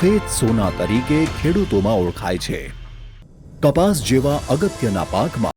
સફેદ સોના તરીકે ખેડૂતોમાં ઓળખાય છે. કપાસ જેવા અગત્યના પાકમાં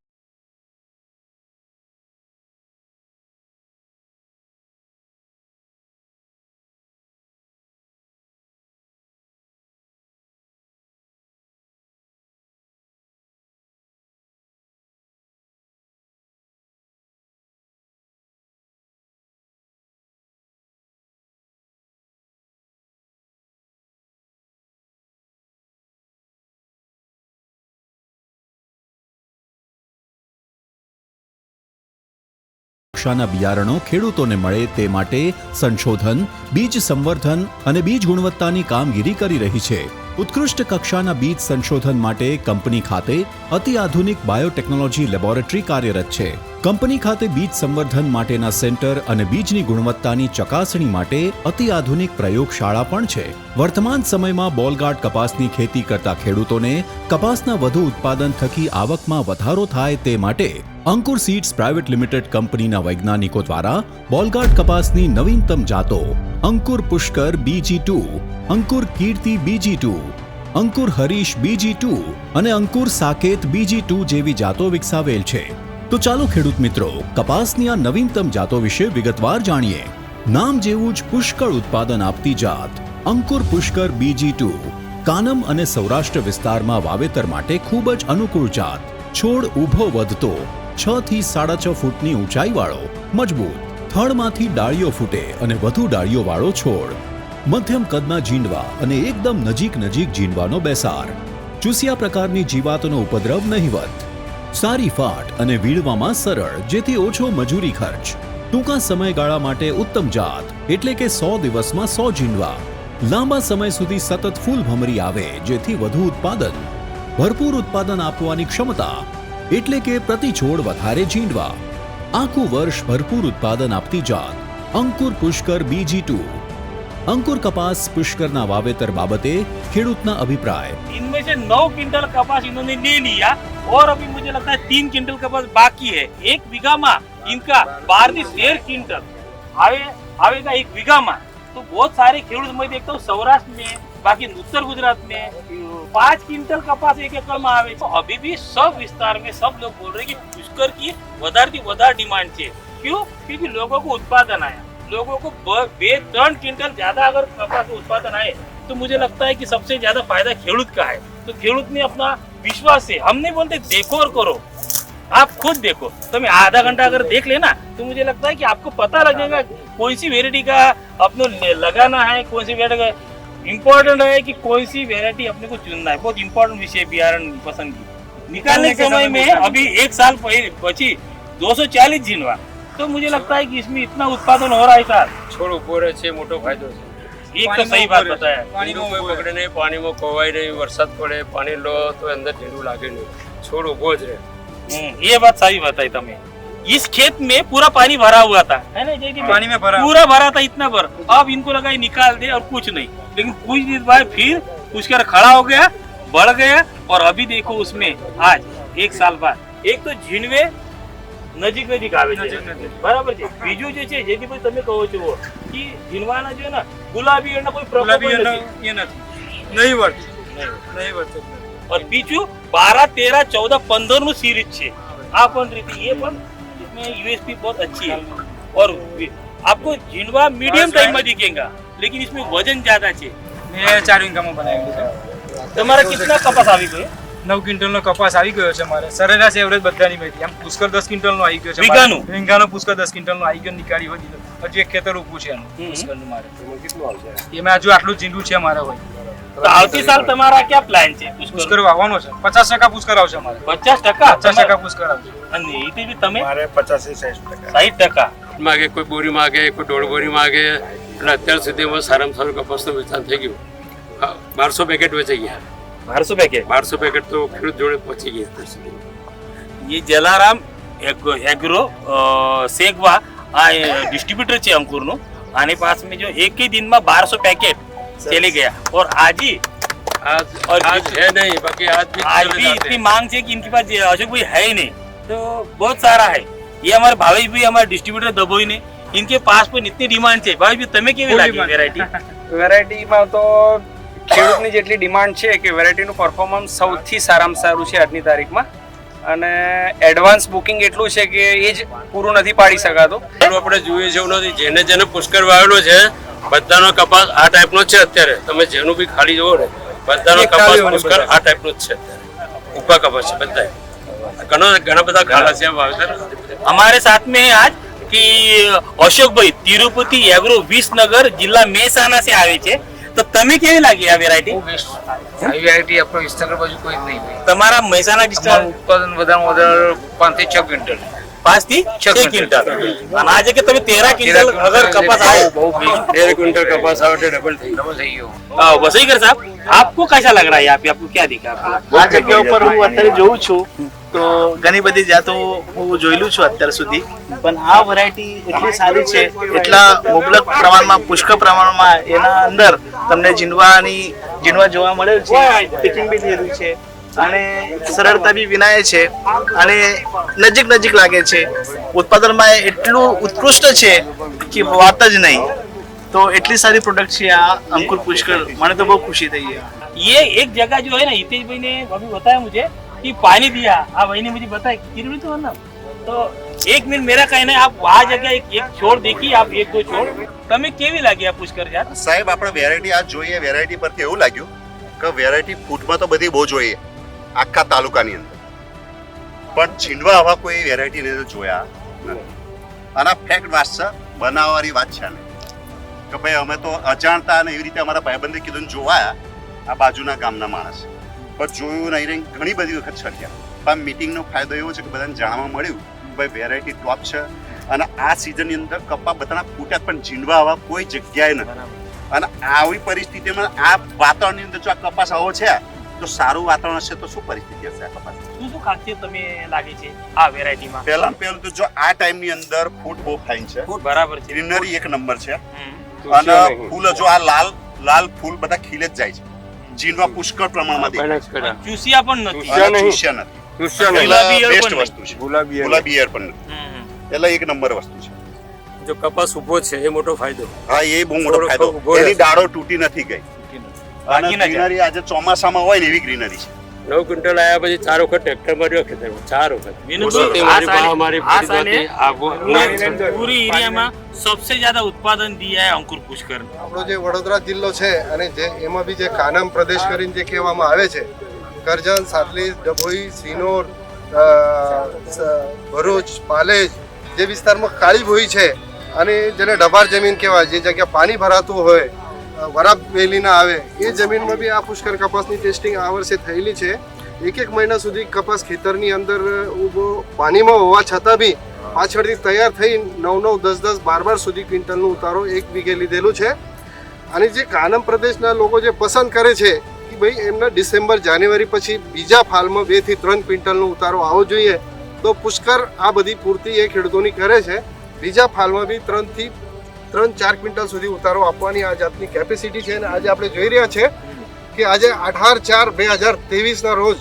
કક્ષાના બિયારણો ખેડૂતોને મળે તે માટે સંશોધન, બીજ સંવર્ધન અને બીજ ગુણવત્તાની કામગીરી કરી રહી છે. ઉત્કૃષ્ટ કક્ષાના બીજ સંશોધન માટે કંપની ખાતે અતિ આધુનિક બાયોટેકનોલોજી લેબોરેટરી કાર્યરત છે. કંપની ખાતે બીજ સંવર્ધન માટેના સેન્ટર અને બીજની ગુણવત્તાની ચકાસણી માટે અતિ આધુનિક પ્રયોગશાળા પણ છે. વર્તમાન સમયમાં બોલગાર્ડ કપાસની ખેતી કરતા ખેડૂતોને કપાસના વધુ ઉત્પાદન થકી આવકમાં વધારો થાય તે માટે અંકુર સીડ્સ પ્રાઇવેટ લિમિટેડ કંપનીના વૈજ્ઞાનિકો દ્વારા બોલગાર્ડ કપાસની નવીનતમ જાતો અંકુર પુષ્કર બીજી ટુ, અંકુર કીર્તિ બીજી ટુ, અંકુર હરીશ બીજી ટુ અને અંકુર સાકેત બીજી ટુ જેવી જાતો વિકસાવેલ છે. તો ચાલો ખેડૂત મિત્રો, કપાસની આ નવીનતમ જાતો વિશે વિગતવાર જાણીએ. નામ જેવું જ પુષ્કળ ઉત્પાદન આપતી જાત, અંકુર પુષ્કર બીજી ટુ, કાનમ અને સૌરાષ્ટ્ર વિસ્તારમાં વાવેતર માટે ખૂબ જ અનુકૂળ જાત. છોડ ઊભો વધતો છ થી સાડા છ ફૂટની ઊંચાઈ વાળો મજબૂત. થડમાંથી ડાળીઓ ફૂટે અને વધુ ડાળીઓ વાળો છોડ. મધ્યમ કદના જીંડવા અને એકદમ નજીક નજીક જીંડવાનો બેસાર. ચૂસિયા પ્રકારની જીવાતનો ઉપદ્રવ નહિવત સારી ફાટ અને વીણવામાં સરળ, જેથી ઓછો મજૂરી ખર્ચ. ટૂંકા સમયગાળા માટે ઉત્તમ જાત, એટલે કે સો દિવસમાં સો જીંડવા લાંબા સમય સુધી સતત ફૂલ ભમરી આવે, જેથી વધુ ઉત્પાદન. ભરપૂર ઉત્પાદન આપવાની ક્ષમતા, એટલે કે પ્રતિ છોડ વધારે જીંડવા આખું વર્ષ ભરપૂર ઉત્પાદન આપતી જાત. અંકુર પુષ્કર બીજી ટુ. અંકુર કપાસ પુષ્કરના વાવેતર બાબતે ખેડૂતના અભિપ્રાય इनमें से नौ क्विंटल कपास इन्होंने ले लिया और अभी मुझे लगता है तीन क्विंटल कपास बाकी है एक बीघा में इनका बारह से तेरह क्विंटल आवे आवेगा एक बीघा में तो बहुत सारे खेडूत मैं देखता हूँ सौराष्ट्र में बाकी उत्तर गुजरात में पाँच क्विंटल कपास एक एकड़ में आवे तो अभी भी सब विस्तार में सब लोग बोल रहे हैं कि पुष्कर की વધારે થી વધારે डिमांड છે क्यों क्योंकि लोगों को उत्पादन आया लोगों को ब- बे टन क्विंटल ज़्यादा अगर कपास का उत्पादन आए तो मुझे लगता है कि सबसे ज़्यादा फ़ायदा खेडूत का है। तो खेडूत ने अपना विश्वास से हम नहीं बोलते देखो और करो आप खुद देखो। तो मैं आधा घंटा अगर देख लेना तो मुझे लगता है कि आपको पता लगेगा कौन सी वेरायटी का अपने लगाना है कौन सी वेरायटी का इम्पोर्टेंट है कि कौन सी वेरायटी अपने को चुनना है। बहुत इम्पोर्टेंट विषय है बियारण पसंद की। निकालने के समय में अभी एक साल पहले बची 240 जिनवा। तो मुझे लगता है कि इसमें इतना उत्पादन हो रहा है सर છોડ ઉભો રહે છે મોટો ફાયદો છે एक तो सही बात बताया પાણીમાં કોઈ બગડે નહીં પાણીમાં ખોવાય નહીં વરસાદ પડે પાણી લો તો અંદર ઢીલું લાગે નહીં છોડ ઉભો જ રહે हम्म, ये बात सही बताई तुम्हें इस खेत में पूरा पानी भरा हुआ था है ना जयदीप पानी में भरा पूरा भरा था इतना भर अब इनको लगा ये निकाल दे और कुछ नहीं लेकिन कुछ दिन बाद फिर पुष्कर खड़ा हो गया बढ़ गया और अभी देखो उसमें आज एक साल बाद एक तो झीणवे નજીક નજીક આવે છે નજીક નજીક. બરાબર છે બીજું જે છે જેથી તમે કહો છો કે ઝીણવાના જે ને ગુલાબી એના કોઈ પ્રકોપ ગુલાબી નથી એ નથી નહીં વર્ત નહીં વર્ત और बीजू बारह तेरह चौदह पंद्रह નું सीरीज છે આ પણ રીતે ये પણ इसमें यूएसपी बहुत अच्छी है और आपको झिंडवा मीडियम टाइम में दिखेगा लेकिन इसमें वजन ज्यादा છે મેં ચાર વીઘામાં બનાવેલું છે તમારા કેટલા કપાસ આવી ગયો નવ ક્વિન્ટલનો કપાસ આવી ગયો છે મારે. સરેરાશ એવરેજ બધાની મેથી આમ પુષ્કર દસ ક્વિન્ટલનો આવી ગયો છે વીઘાનું? મારે. વીઘાનો પુષ્કર દસ ક્વિન્ટલનો આવી ગયો નીકાળી હોય દીધો. હજુ એક ખેતર ઊભું છે એનું. પુષ્કરનું મારે. એમાં હજુ આટલું જીંડું છે મારે હોય તો આવતી સાલ તમારા ક્યાં પ્લાન છે? પુષ્કર પુષ્કર વાવવાનો છે. પચાસ ટકા પુષ્કર આવશે મારે. પચાસ ટકા? પચાસ ટકા પુષ્કર આવશે. અને એથી બી તમે? મારે પચાસથી સાઠ ટકા. સાહીઠ ટકા? માગે કોઈ બોરી માગે કોઈ દોઢ બોરી માગે એટલે અત્યાર સુધીમાં સારામાં સારું કપાસનું વેચાણ થઈ ગયું. બારસો પેકેટ વેચાઈ ગયા. બારસો પેકેટ બારસો પેકેટ તો ખેડૂત જોડે પહોંચી ગયા અત્યાર સુધી ये जलाराम एग्रो एग्रो अ, सेगवा आ डिस्ट्रीब्यूटर છે અંકુરનું આની પાસ में जो एक ही दिन में बारह सौ पैकेट चले गया और आज ही આજ और આજ है नहीं बाकी आज भी आज चले भी जाते इतनी हैं। मांग है कि इनके पास ये अशोक भाई है ही नहीं तो बहुत सारा है ये हमारे भावेश भाई हमारे डिस्ट्रीब्यूटर दबोई ने इनके पास पर इतनी डिमांड है भावेश भाई तुम्हें केवी ફૂલ लागी demand. वेरायटी વેરાયટીમાં તો ખેડૂતની જેટલી ડિમાન્ડ છે કે વેરાયટીનું પરફોર્મન્સ સૌથી સારામાં સારું છે આજની તારીખમાં. અને એડવાન્સ બુકિંગ એટલું છે કે એ જ પૂરું નથી પાડી શકાતું. આપણે જોઈએ જેવું નથી જેને જેને પુષ્કળ વાવેલો છે બધાનો કપાસ આ ટાઈપનો છે અત્યારે. તમે જેનું બી ખાલી જુઓ ને બધાનો કપાસ પુષ્કળ આ ટાઈપનો જ છે ઊભા કપાસ છે બધા ઘણો ઘણા બધા ખાલા છે વાવેતર. અમારે સાથ મેં આજ કે અશોકભાઈ તિરુપતિ એગ્રો વિસનગર જિલ્લા મહેસાણા સે આવે છે. તો તમે કેવી લાગી આ વેરાયટી આવી વેરાયટી આપણો વિસ્તાર બાજુ કોઈ જ નહીં હોય તમારા મહેસાણા અમારું ડિસ્ટ્રિક્ટ ઉત્પાદન વધારે વધારે પાંચ થી છ ક્વિન્ટલ પાંચ થી છ છ ક્વિન્ટલ ક્વિન્ટલ. અને આજે કે તમે તેરા ક્વિન્ટલ અગર કપાસ આવે બહુ big તેર ક્વિન્ટલ કપાસ આવે એટલે ડબલ થઈ ડબલ થઈ ગયો आ, वसईकर साहब आपको कैसा लग रहा है यहाँ पे आपको क्या दिखा आपको આ જગ્યા ઉપર હું અત્યારે જોઉં છું તો ઘણી બધી જાતો હું જોયેલું છું અત્યાર સુધી પણ આ વેરાયટી એટલી સારી છે એટલા મુબલક પ્રમાણમાં પુષ્કળ પ્રમાણમાં એના અંદર તમને જીંડવાની જીંડવા જોવા મળે છે પિકિંગ બી થયેલું છે અને સરળતા બી વિનાય છે અને નજીક નજીક લાગે છે ઉત્પાદનમાં એટલું ઉત્કૃષ્ટ છે કે વાત જ નહીં તો એટલી સારી પ્રોડક્ટ છે આ અંકુર પુષ્કળ મને તો બહુ ખુશી થઈ છે ये एक जगह जो है ना हितेश भाई ने अभी बताया मुझे कि पानी दिया हाँ भाई ने मुझे बताया किरवी तो है ना तो एक मिनट मेरा कहना है आप वहाँ जगह एक, एक छोड़ देखिए आप एक दो छोड़ તમે કેવી લાગી આ પુષ્કર યાર સાહેબ આપણે વેરાયટી આ જોઈએ વેરાયટી પરથી એવું લાગ્યું કે વેરાયટી ફૂટમાં તો બધી બહુ જોઈએ આખા તાલુકાની અંદર પણ છીંડવા આવા કોઈ વેરાયટી ને જોયા નથી અને ફેક્ટ વાત છે બનાવવાની વાત છે ને કે ભાઈ અમે તો અજાણતા અને એવી રીતે અમારા ભાઈબંધે કીધું ને જોવાયા આ બાજુના ગામના માણસ પણ જોયું નહીં રહી ઘણી બધી વખત છર્યા પણ મિટિંગનો ફાયદો એવો છે કે બધાને જાણવા મળ્યું કે ભાઈ વેરાયટી ટોપ છે અને આ સિઝનની અંદર કપા બધાના ફૂટ્યા પણ ઝીંડવા આવા કોઈ જગ્યાએ નથી. અને આવી પરિસ્થિતિમાં આ વાતાવરણની અંદર જો આ કપાસ આવો છે તો સારું વાતાવરણ હશે તો શું પરિસ્થિતિ હશે આ કપાસ શું શું ખાસિયત તમે લાગે છે આ વેરાયટીમાં પહેલા પહેલું તો જો આ ટાઈમની અંદર ફૂટ બહુ ફાઇન છે. બરાબર છે. ગ્રીનરી એક નંબર છે. અને ફૂલ જો આ લાલ લાલ ફૂલ બધા ખીલે જ જાય છે. જીનવા પુષ્કળ પ્રમાણમાં દેખાય. ચૂસિયા પણ નથી. ચૂસ્યા નથી. ક્રિશ્ચિયન એટલે ગુલાબી ઈયળ બેસ્ટ વસ્તુ છે. ગુલાબી ગુલાબી ઈયળ પણ નથી. હમ, હમ. એટલે એક નંબર વસ્તુ છે. જો કપાસ ઊભો છે એ મોટો ફાયદો. હા એ બહુ મોટો ફાયદો. એની ડાળો તૂટી નથી ગઈ. બાકી ના ગ્રીનરી આજે ચોમાસામાં હોય ને એવી ગ્રીનરી છે. નવ ક્વિન્ટલ આવ્યા પછી ચાર વખત ટ્રેક્ટર માર્યો ખેતરમાં ચાર વખત. પૂરી એરિયામાં સૌથી જ્યાદા ઉત્પાદન દિયા અંકુર પુષ્કર. આપણો જે વડોદરા જિલ્લો છે અને જે એમાં બી જે કાનમ પ્રદેશ કરીને જે કહેવામાં આવે છે કરજણ સાતલી ડભોઈ સિનોર ભરૂચ પાલેજ જે વિસ્તારમાં કાળી ભોઈ છે અને જેને ડબાર જમીન કહેવાય જે જગ્યા પાણી ભરાતું હોય વરાપ વેલીના આવે, એ જમીનમાં બી આ પુષ્કર કપાસની ટેસ્ટિંગ આ વર્ષે થયેલી છે. એક એક મહિના સુધી કપાસ ખેતરની અંદર ઊભો પાણીમાં હોવા છતાં બી પાછળથી તૈયાર થઈ નવ નવ દસ દસ બાર બાર સુધી ક્વિન્ટલનો ઉતારો એક વીઘે લીધેલું છે. અને જે કાનમ પ્રદેશના લોકો જે પસંદ કરે છે કે ભાઈ એમના ડિસેમ્બર જાન્યુઆરી પછી બીજા ફાલમાં બેથી ત્રણ ક્વિન્ટલનો ઉતારો આવવો જોઈએ. તો પુષ્કર આ બધી પૂર્તિ એ ખેડૂતોની કરે છે. બીજા ફાલમાં બી ત્રણથી ત્રણ ચાર ક્વિન્ટલ સુધી ઉતારો આપવાની આ જાતની કેપેસિટી છે અને આજે આપણે જોઈ રહ્યા છે કે આજે અઢાર ચાર બે હજાર ત્રેવીસના રોજ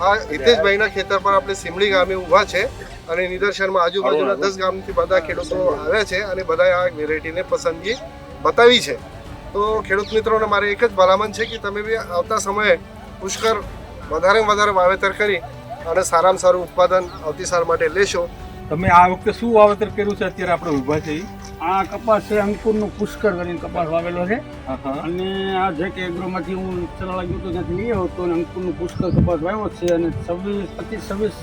આ હિતેશભાઈના ખેતર પર આપણે સિમડી ગામે ઊભા છે અને નિદર્શનમાં આજુબાજુના દસ ગામથી બધા ખેડૂતો આવ્યા છે અને બધાએ આ વેરાયટીને પસંદગી બતાવી છે. તો ખેડૂત મિત્રોને મારે એક જ ભલામણ છે કે તમે બી આવતા સમયે પુષ્કર વધારે વધારે વાવેતર કરી અને સારામાં સારું ઉત્પાદન આવતી સાલ માટે લેશો. તમે આ વખતે શું વાવેતર કર્યું છે? અત્યારે આપણે ઊભા છે ઈ? આ કપાસ છે અંકુરનું પુષ્કર કરીને કપાસ વાવેલો છે. અને આ જે કે એગ્રોમાંથી હું ચલાવા લાગ્યું હતો ત્યાંથી લઈ આવ્યો હતો અને અંકુરનું પુષ્કર કપાસ વાવ્યો છે અને છવ્વીસ પચીસ છવ્વીસ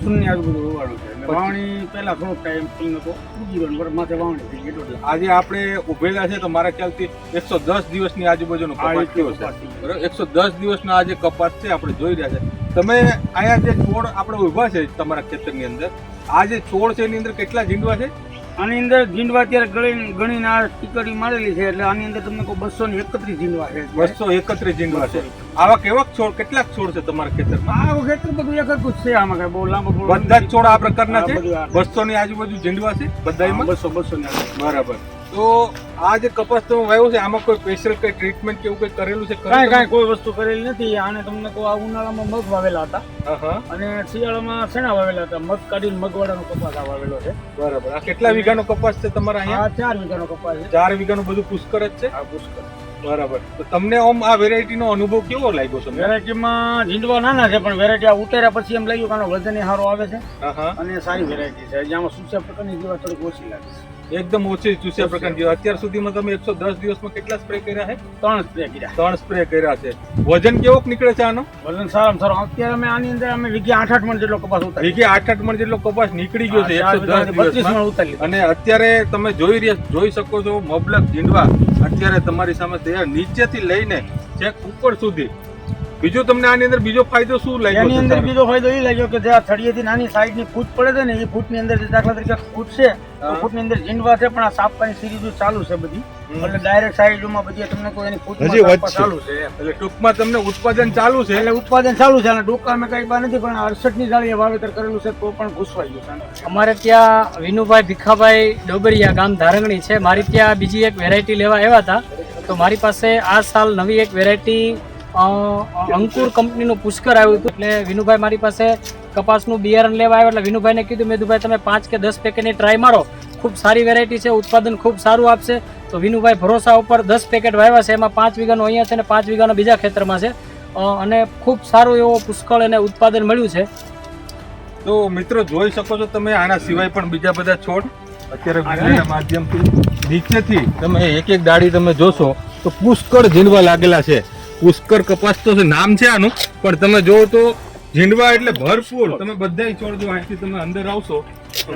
શૂન્ય આજુબાજુ વાવવાનું છે. વાવણી પહેલા થોડોક ટાઈમ થઈ નતો વર માથે વાવણી થઈ ગઈ આજે આપણે ઉભેલા છે તો મારા ખ્યાલથી એકસો દસ દિવસની આજુબાજુનો કપાસ થયો છે. બરાબર? એકસો દસ દિવસનો આ જે કપાસ છે આપણે જોઈ રહ્યા છે. તમે અહીંયા જે છોડ આપણે ઊભા છે તમારા ખેતરની અંદર આ જે છોડ છે એની અંદર કેટલા ઝીંડવા છે? આની અંદર ઝીંડવા અત્યારે ગણી ગણીને આ ટીકડી મારેલી છે એટલે આની અંદર તમને કોઈ બસો ને એકત્રીસ ઝીંડવા છે. બસો એકત્રીસ ઝીંડવા છે. આવા કેવા છોડ કેટલાક છોડ છે તમારા ખેતરમાં? આ ખેતર બધું એક જ છે આમાં કઈ બહુ લાંબો બધા જ છોડ આ પ્રકારના છે? બસો ની આજુબાજુ ઝીંડવા છે? બધામાં બસો બસો ની બરાબર. તો આ જે કપાસ તમે વાવ્યો છે આમાં કોઈ સ્પેશિયલ કઈ ટ્રીટમેન્ટ કે એવું કઈ કરેલું છે? કાંઈ કાંઈ કોઈ વસ્તુ કરેલી નથી. આને તમને કહું આ ઉનાળામાં મગ વાવેલા હતા. અને શિયાળામાં શેના વાવેલા હતા? મગ કાઢીને મગવાડાનો કપાસ આ વાવેલો છે. બરાબર. આ કેટલા વીઘાનો કપાસ છે તમારા અહીંયા? ચાર વીઘાનો કપાસ છે. ચાર વીઘાનું બધું પુષ્કર જ છે? આ પુષ્કર બરાબર. તો તમને આમ આ વેરાયટીનો અનુભવ કેવો લાગ્યો છે વેરાયટીમાં ઝીંડવા નાના છે પણ વેરાયટી આ ઉતાર્યા પછી એમ લાગ્યું કે આનો વજન સારો આવે છે. અને સારી વેરાયટી છે. જેમાં સુસ્યા પ્રકારની જીવા થોડીક ઓછી લાગે છે. એકદમ ઓછી ચૂસ્યા પ્રકારની અત્યાર સુધીમાં તમે એકસો દસ દિવસમાં કેટલા સ્પ્રે કર્યા છે? ત્રણ સ્પ્રે કર્યા. ત્રણ સ્પ્રે કર્યા છે. વજન કેવો નીકળે છે આનો? વજન સારામાં સારો. અત્યારે અમે આની અંદર અમે વીઘે આઠ આઠ મણ જેટલો કપાસ ઉતારી વીઘે આઠ આઠ મણ જેટલો કપાસ નીકળી ગયો છે એકસો દસ દિવસમાં. અને અત્યારે તમે જોઈ રહ્યા જોઈ શકો છો મબલક ઝીંડવા અત્યારે તમારી સામે તૈયાર. નીચેથી લઈને ચેક ઉપર સુધી બીજું તમને આની અંદર બીજો ફાયદો શું લાગ્યો એની અંદર? બીજો ફાયદો એ લાગ્યો કે જે આ થળિયેથી નાની સાઈડની ફૂટ પડે છે ને એ ફૂટની અંદર જે દાખલા તરીકે ફૂટ છે. ફૂટની અંદર ઝીંડવા છે પણ આ સાપવાની સિરીઝ ચાલુ છે બધી. એટલે ડાયરેક્ટ સાઈડમાં બધી તમને કોઈ એની વધશે. ચાલુ છે. એટલે ટૂંકમાં તમને ઉત્પાદન ચાલુ છે? એટલે ઉત્પાદન ચાલુ છે અને ડોકા મેં કઈ બા નથી પણ અડસઠની જાળીએ વાવેતર કરેલું છે તો પણ ઘૂસવાઈ ગયું છે. અમારે ત્યાં વિનુભાઈ ભીખાભાઈ ડોબરિયા ગામ ધારંગણી છે. મારી ત્યાં બીજી એક વેરાયટી લેવા આવ્યા હતા. તો મારી પાસે આ સાલ નવી એક વેરાયટી અંકુર કંપનીનું પુષ્કર આવ્યું હતું. એટલે વિનુભાઈ મારી પાસે કપાસનું બિયારણ લેવા આવ્યો. એટલે વિનુભાઈને કીધું મેં ભાઈ તમે પાંચ કે દસ પેકેટની ટ્રાય મારો. ખૂબ સારી વેરાયટી છે ઉત્પાદન ખૂબ સારું આપશે. તો વિનુભાઈ ભરોસા ઉપર દસ પેકેટ વાવ્યા છે. એમાં પાંચ વીઘાનું અહીંયા છે અને પાંચ વીઘાનો બીજા ખેતરમાં છે. અને ખૂબ સારું એવો પુષ્કળ એને ઉત્પાદન મળ્યું છે. તો મિત્રો જોઈ શકો છો તમે આના સિવાય પણ બીજા બધા છોડ. અત્યારે વીજળીના માધ્યમથી નીચેથી તમે એક એક ડાળી તમે જોશો તો પુષ્કળ ઝીલવા લાગેલા છે. પુષ્કળ કપાસ તો નામ છે આનું પણ તમે જોવો તો ઝીંડવા એટલે ભરપૂર. તમે બધા છોડ જો અહીંથી તમે અંદર આવશો.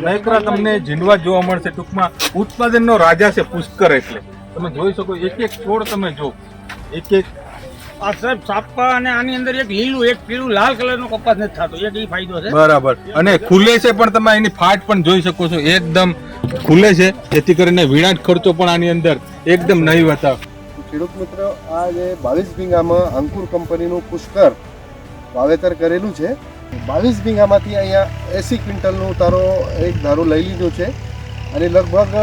નયકરા તમને ઝીંડવા જોવા મળશે ટૂંકમાં. ઉત્પાદનનો રાજા છે પુષ્કર એટલે. તમે જોઈ શકો એક એક છોડ તમે જો. એક એક આ સાહેબ સાપા અને આની અંદર એક લીલું એક પીળું લાલ કલરનો કપાસ નથી થતો. એક એ ફાયદો છે. બરાબર. અને ખુલે છે પણ તમે એની ફાટ પણ જોઈ શકો છો. એકદમ ખુલે છે. જેથી કરીને વિણાટ ખર્ચો પણ આની અંદર એકદમ નહીં હતા ખેડૂત મિત્ર, આ જે બાવીસ વીઘામાં અંકુર કંપનીનું પુષ્કર વાવેતર કરેલું છે. બાવીસ વીઘામાંથી અહીંયા એસી ક્વિન્ટલનું તારો એક ધારો લઈ લીધો છે અને લગભગ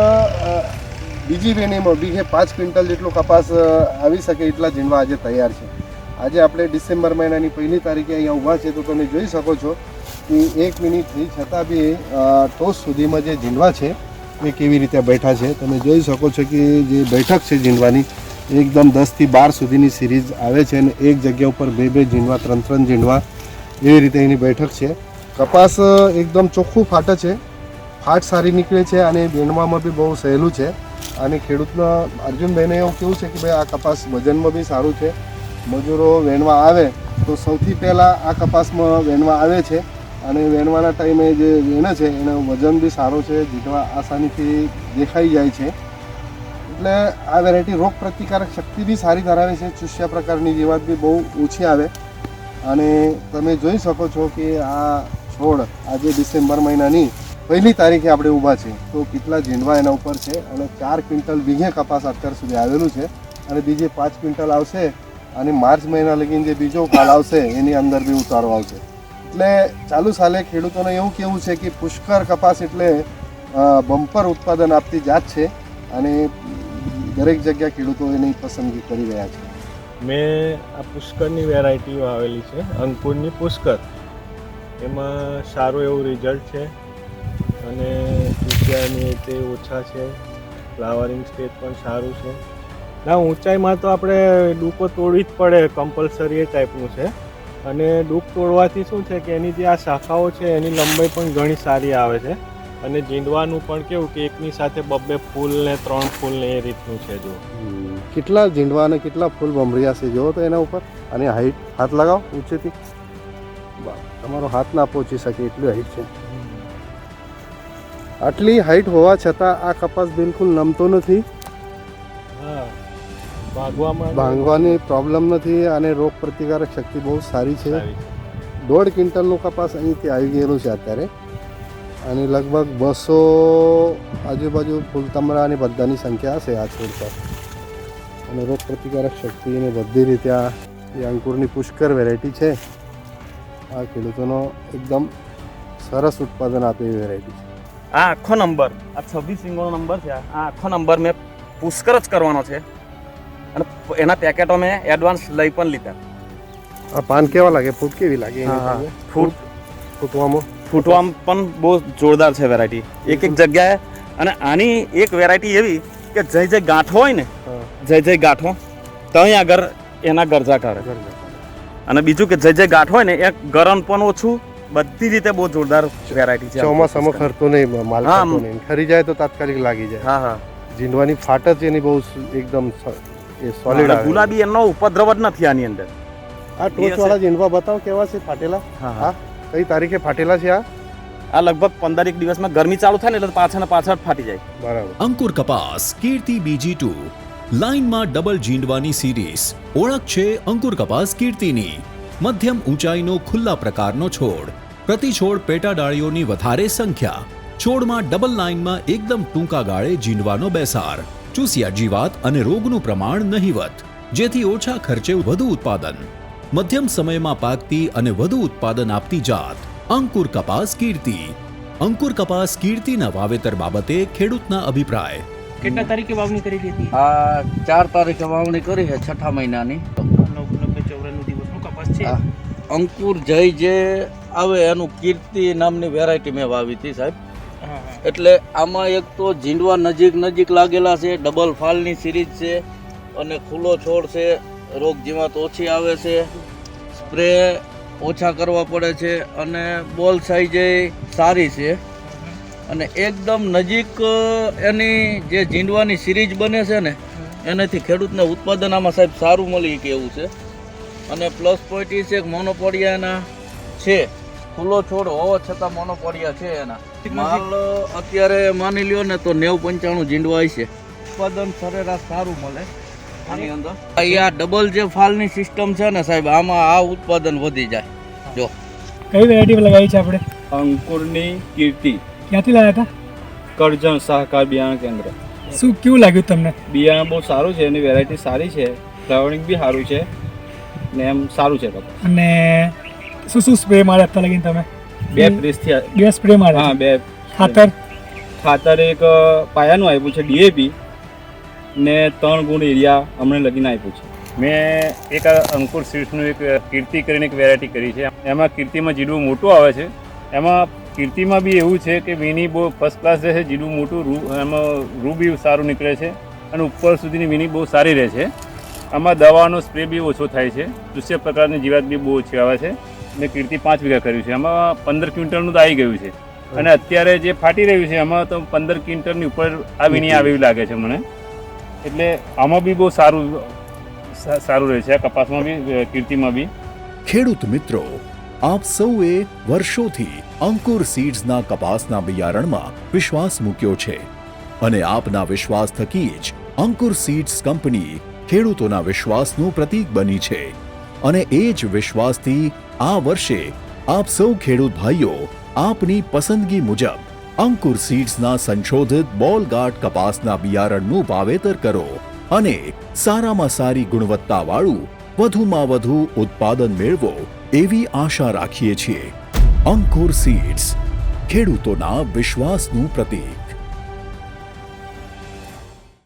બીજી વેણીમાં બીઘે પાંચ ક્વિન્ટલ જેટલો કપાસ આવી શકે એટલા ઝીણવા આજે તૈયાર છે. આજે આપણે ડિસેમ્બર મહિનાની પહેલી તારીખે અહીંયા ઊભા છે તો તમે જોઈ શકો છો કે એક મિનિટ થઈ છતાં બી ટોસ સુધીમાં જે ઝીંડવા છે, એ કેવી રીતે બેઠા છે. તમે જોઈ શકો છો કે જે બેઠક છે ઝીંડવાની એકદમ દસથી બાર સુધીની સિરીઝ આવે છે અને એક જગ્યા ઉપર બે બે ઝીંડવા, ત્રણ ત્રણ ઝીંડવા એવી રીતે એની બેઠક છે. કપાસ એકદમ ચોખ્ખું ફાટે છે. ફાટ સારી નીકળે છે અને વીણવામાં બી બહુ સહેલું છે. અને ખેડૂતના, અર્જુનભાઈને એવું કેવું છે કે ભાઈ, આ કપાસ વજનમાં બી સારું છે. મજૂરો વેણવા આવે તો સૌથી પહેલાં આ કપાસમાં વેણવા આવે છે. અને વેણવાના ટાઈમે જે વેણે છે, એનો વજન બી સારો છે, જીતવા આસાનીથી દેખાઈ જાય છે. એટલે આ વેરાયટી રોગ પ્રતિકારક શક્તિ બી સારી ધરાવે છે. ચૂસ્યા પ્રકારની જીવાત બી બહુ ઓછી આવે. અને તમે જોઈ શકો છો કે આ છોડ આજે ડિસેમ્બર મહિનાની પહેલી તારીખે આપણે ઊભા છે તો કેટલા ઝીંડવા એના ઉપર છે અને ચાર ક્વિન્ટલ વીઘે કપાસ અત્યાર સુધી આવેલું છે. અને બીજે પાંચ ક્વિન્ટલ આવશે અને માર્ચ મહિના લગીને જે બીજો કાળ આવશે એની અંદર બી ઉતારો આવશે. એટલે ચાલુ સાલે ખેડૂતોને એવું કેવું છે કે પુષ્કર કપાસ એટલે બમ્પર ઉત્પાદન આપતી જાત છે. અને દરેક જગ્યા ખેડૂતો એની પસંદગી કરી રહ્યા છે. મેં આ પુષ્કરની વેરાયટીઓ આવેલી છે, અંકુરની પુષ્કર. એમાં સારું એવું રિઝલ્ટ છે અને ઊંચાઈની તે ઓછા છે ફ્લાવરિંગ સ્ટેજ પણ સારું છે. ના, ઊંચાઈમાં તો આપણે ડૂકો તોડવી જ પડે કમ્પલસરી એ ટાઈપનું છે. અને ડૂક તોડવાથી શું છે કે એની જે આ શાખાઓ છે, એની લંબાઈ પણ ઘણી સારી આવે છે. અને જીંડવાનું પણ કેવું કે એકની સાથે બબ્બે ફૂલ ને ત્રણ ફૂલ ને એ રીતનું છે જો કેટલા ઝીંડવા અને કેટલા ફૂલ ભમરિયા છે જોવો તો એના ઉપર. અને હાઈટ હાથ લગાવો ઊંચેથી. તમારો હાથ ના પહોંચી શકે એટલી હાઈટ છે. આટલી હાઈટ હોવા છતાં આ કપાસ બિલકુલ નમતો નથી. ભાંગવાની પ્રોબ્લેમ નથી અને રોગ પ્રતિકારક શક્તિ બહુ સારી છે. દોઢ ક્વિન્ટલનું કપાસ અહીંથી આવી ગયેલું છે અત્યારે. અને લગભગ બસો આજુબાજુ ફૂલ તમરાની બધાની સંખ્યા હશે આ છોડ પર. અને રોગ પ્રતિકારક શક્તિ અને બધી રીતે આ એ અંકુરની પુષ્કર વેરાયટી છે. આ ખેડૂતોનો એકદમ સરસ ઉત્પાદન આપે એવી વેરાયટી છે. આ આખો નંબર આ છવ્વીસ સિંગોનો નંબર છે. આ આખો નંબર મેં પુષ્કર જ કરવાનો છે. અને એના પેકેટો મેં એડવાન્સ લઈ પણ લીધા. આ પાન કેવા લાગે? ફૂટ કેવી લાગે? ફૂટ ફૂટવામાં? ફૂટવામાં પણ બહુ જોરદાર છે વેરાયટી એક એક જગ્યાએ અને આની એક વેરાયટી એવી કે જય જય ગાંઠો હોય ને જય જય ગાંઠો ત્યાં આગળ એના ગરજા કરે અને બીજું કે જે જે ગાંઠ હોય ને એ ગરમ પણ ઓછું બધી રીતે બહુ જોરદાર વેરાયટી છે ચોમાસામાં ખરતો નહીં માલ ખરી જાય તો તાત્કાલિક લાગી જાય. હા હા. જીંડવાની ફાટ જ એની બહુ એકદમ એ સોલિડ ગુલાબી એનો ઉપદ્રવ જ નથી આની અંદર. આ ટોચવાળા જીંડવા બતાવો કેવા છે ફાટેલા? હા, હા. કઈ તારીખે ફાટેલા છે આ? આ લગભગ પંદર એક દિવસમાં ગરમી ચાલુ થાય ને એટલે પાછળ ને પાછળ ફાટી જાય. બરાબર. અંકુર કપાસ કીર્તિ બીજી ટુ. લાઇનમાં ડબલ જીંડવાની સિરીઝ. ઓળખ છે અંકુર કપાસ કીર્તિની. મધ્યમ ઊંચાઈનો ખુલ્લા પ્રકારનો છોડ. પ્રતિ છોડ પેટા ડાળીઓની વધારે સંખ્યા. છોડમાં ડબલ લાઇનમાં એકદમ ટૂંકા ગાળે જીંડવાનો બેસાર. ચૂસિયા જીવાત અને રોગનું પ્રમાણ નહીવત. જેથી ઓછા ખર્ચે વધુ ઉત્પાદન. મધ્યમ સમયમાં પાકતી અને વધુ ઉત્પાદન આપતી જાત અંકુર કપાસ કીર્તિ. અંકુર કપાસ કીર્તિના વાવેતર બાબતે ખેડૂતના અભિપ્રાય. કેટલા તારીખે વાવણી કરી હતી? આ ચાર તારીખે વાવણી કરી છે છઠ્ઠા મહિનાની. દિવસનો કપાસ છે? અંકુર જય જે આવે એનું કીર્તિ નામની વેરાયટી મેં વાવી હતી સાહેબ. એટલે આમાં એક તો જીંડવા નજીક નજીક લાગેલા છે ડબલ ફાલની સિરીઝ છે અને ખુલ્લો છોડ છે રોગ જીવાત ઓછી આવે છે. સ્પ્રે ઓછા કરવા પડે છે અને બોલ સાઈઝ સારી છે. અને એકદમ નજીક એની જે જીંડવાની સિરીઝ બને છે ને એનાથી ખેડૂતને ઉત્પાદન આમાં સાહેબ સારું મળી કે એવું છે. અને પ્લસ પોઈન્ટ એ છે કે મોનોપોડિયા એના છે. ખુલ્લો છોડ હોવા છતાં મોનોપોડિયા છે એના. માલ અત્યારે માની લ્યો ને તો નેવું પંચાણું ઝીંડવાય છે. ઉત્પાદન સરેરાશ સારું મળે. આ ડબલ જે ફાલની સિસ્ટમ છે ને સાહેબ આમાં આ ઉત્પાદન વધી જાય. જો. કઈ વેરાયટી લગાવી છે આપણે? અંકુરની કીર્તિ. ક્યાંથી લાવ્યા હતા? કરજણ સહકાર બિયારણ કેન્દ્ર. શું કેવું લાગ્યું તમને? બિયારણ બહુ સારું છે એની વેરાયટી સારી છે ફ્લાવરિંગ બી સારું છે ને એમ સારું છે અને શું શું સ્પ્રે મારે અત્યાર લગીને તમે? બે પ્રેસથી બે સ્પ્રે મારે? હા બે. ખાતર? ખાતર એક પાયાનું આવ્યું છે ડીએપી ને ત્રણ ગુણ એરિયા હમણાં લગીને આપ્યું છે. મેં એક અંકુર સ્વીટ્સનું એક કીર્તિ કરીને એક વેરાયટી કરી છે. એમાં કીર્તિમાં જીડું મોટું આવે છે. એમાં કીર્તિમાં બી એવું છે કે વીણી બહુ ફર્સ્ટ ક્લાસ રહે છે, જીડું મોટું, રૂ, એમાં રૂ બી સારું નીકળે છે અને ઉપર સુધીની વીની બહુ સારી રહે છે. આમાં દવાનો સ્પ્રે બી ઓછો થાય છે. દુષ્ય પ્રકારની જીવાત બી બહુ ઓછી આવે છે. મેં કીર્તિ પાંચ વીઘા કર્યું છે. એમાં પંદર ક્વિન્ટલનું તો આવી ગયું છે. અને અત્યારે જે ફાટી રહ્યું છે, એમાં તો પંદર ક્વિન્ટલની ઉપર આ વીણી આવે એવું લાગે છે મને. એટલે આમાં બી બહુ સારું સારું રહે છે કપાસમાં બી કીર્તિમાં બી. ખેડૂત મિત્રો, આપ સૌએ વર્ષોથી અંકુર સીડ્સના કપાસના બિયારણમાં વિશ્વાસ મૂક્યો છે અને આપના વિશ્વાસ થકી જ અંકુર સીડ્સ કંપની ખેડૂતોના વિશ્વાસનું પ્રતીક બની છે. અને એ જ વિશ્વાસથી આ વર્ષે આપ સૌ ખેડૂત ભાઈઓ આપની પસંદગી મુજબ અંકુર સીડ્સના સંશોધિત બોલગાટ કપાસના બિયારણનું વાવેતર કરો અને સારામાં સારી ગુણવત્તાવાળું, વધુમાં વધુ ઉત્પાદન મેળવો એવી આશા રાખીએ છીએ. અંકુર સીડ્સ ખેડૂતોના વિશ્વાસનું પ્રતીક.